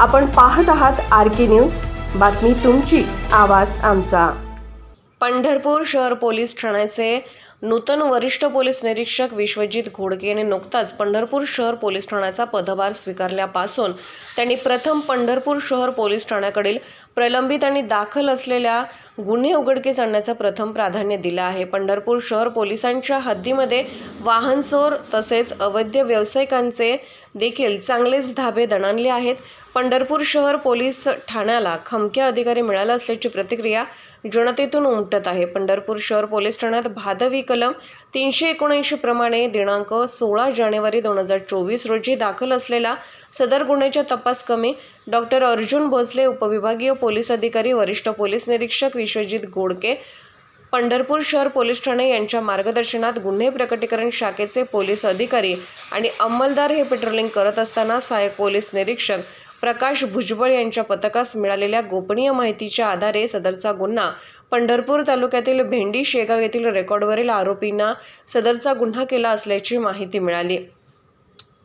आपण पाहत आहात आर के न्यूज. बातमी तुमची आवाज आमचा. पंढरपूर शहर पोलीस ठाण्याचे नूतन वरिष्ठ पोलीस निरीक्षक विश्वजित घोडके यांनी नुकताच पंढरपूर शहर पोलीस ठाण्याचा पदभार स्वीकारल्यापासून त्यांनी प्रथम पंढरपूर शहर पोलीस ठाण्याकडील प्रलंबित आणि दाखल असलेल्या गुन्हे उघडकीस आणण्याचं प्रथम प्राधान्य दिलं आहे. पंढरपूर शहर पोलिसांच्या हद्दीमध्ये वाहन चोर तसेच अवैध व्यावसायिकांचे देखील चांगलेच धाबे दणाणले आहेत. पंढरपूर शहर पोलीस ठाण्याला खमक्या अधिकारी मिळाला असल्याची प्रतिक्रिया जनतेतून उमटत आहे. पंढरपूर शहर पोलीस ठाण्यात भादवी कलम तीनशे एकोणऐंशी प्रमाणे दिनांक सोळा जानेवारी दोन हजार चोवीस रोजी दाखल असलेला सदर गुन्ह्याच्या तपास कमी डॉक्टर अर्जुन भोसले उपविभागीय पोलीस अधिकारी वरिष्ठ पोलीस निरीक्षक विश्वजित गोडके पंढरपूर शहर पोलीस ठाणे यांच्या मार्गदर्शनात गुन्हे प्रकटीकरण शाखेचे पोलीस अधिकारी आणि अंमलदार हे पेट्रोलिंग करत असताना सहाय्यक पोलीस निरीक्षक प्रकाश भुजबळ यांच्या पथकास मिळालेल्या गोपनीय माहितीच्या आधारे सदरचा गुन्हा पंढरपूर तालुक्यातील भेंडी शेगाव येथील रेकॉर्डवरील आरोपींना सदरचा गुन्हा केला असल्याची माहिती मिळाली.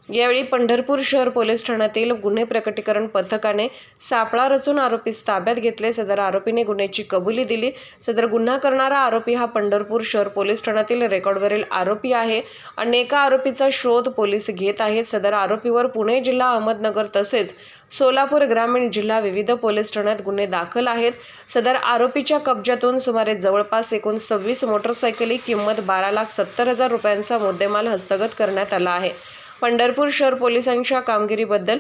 यावेळी पंढरपूर शहर पोलीस ठाण्यातील गुन्हे प्रकटीकरण पथकाने सापळा रचून आरोपीस ताब्यात घेतले. सदर आरोपीने गुन्ह्याची कबुली दिली. सदर गुन्हा करणारा आरोपी हा पंढरपूर शहर पोलीस ठाण्यातील रेकॉर्डवरील आरोपी आहे. आणि एका आरोपीचा शोध पोलीस घेत आहेत. सदर आरोपीवर पुणे जिल्हा अहमदनगर तसेच सोलापूर ग्रामीण जिल्हा विविध पोलीस ठाण्यात गुन्हे दाखल आहेत. सदर आरोपीच्या कब्जातून सुमारे जवळपास एकूण सव्वीस मोटरसायकली किंमत बारा लाख सत्तर हजार रुपयांचा मुद्देमाल हस्तगत करण्यात आला आहे. पंढरपूर शहर पोलिसांच्या कामगिरीबद्दल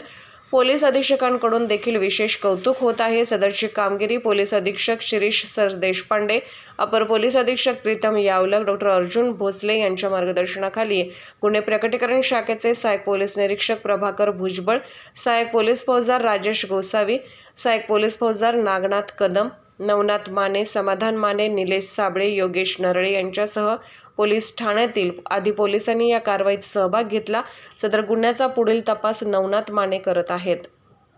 पोलीस अधीक्षकांकडून देखील विशेष कौतुक होत आहे. सदरची कामगिरी पोलीस अधीक्षक शिरीष सर देशपांडे अपर पोलीस अधीक्षक प्रीतम यावलक डॉक्टर अर्जुन भोसले यांच्या मार्गदर्शनाखाली गुन्हे प्रकटीकरण शाखेचे सहाय्यक पोलीस निरीक्षक प्रभाकर भुजबळ सहाय्यक पोलीस फौजदार राजेश गोसावी सहाय्यक पोलीस फौजदार नागनाथ कदम नवनाथ माने समाधान माने निलेश साबळे योगेश नरळे यांच्यासह पोलीस ठाण्यातील आधी पोलिसांनी या कारवाईत सहभाग घेतला. सदर गुन्ह्याचा पुढील तपास नवनाथ माने करत आहेत.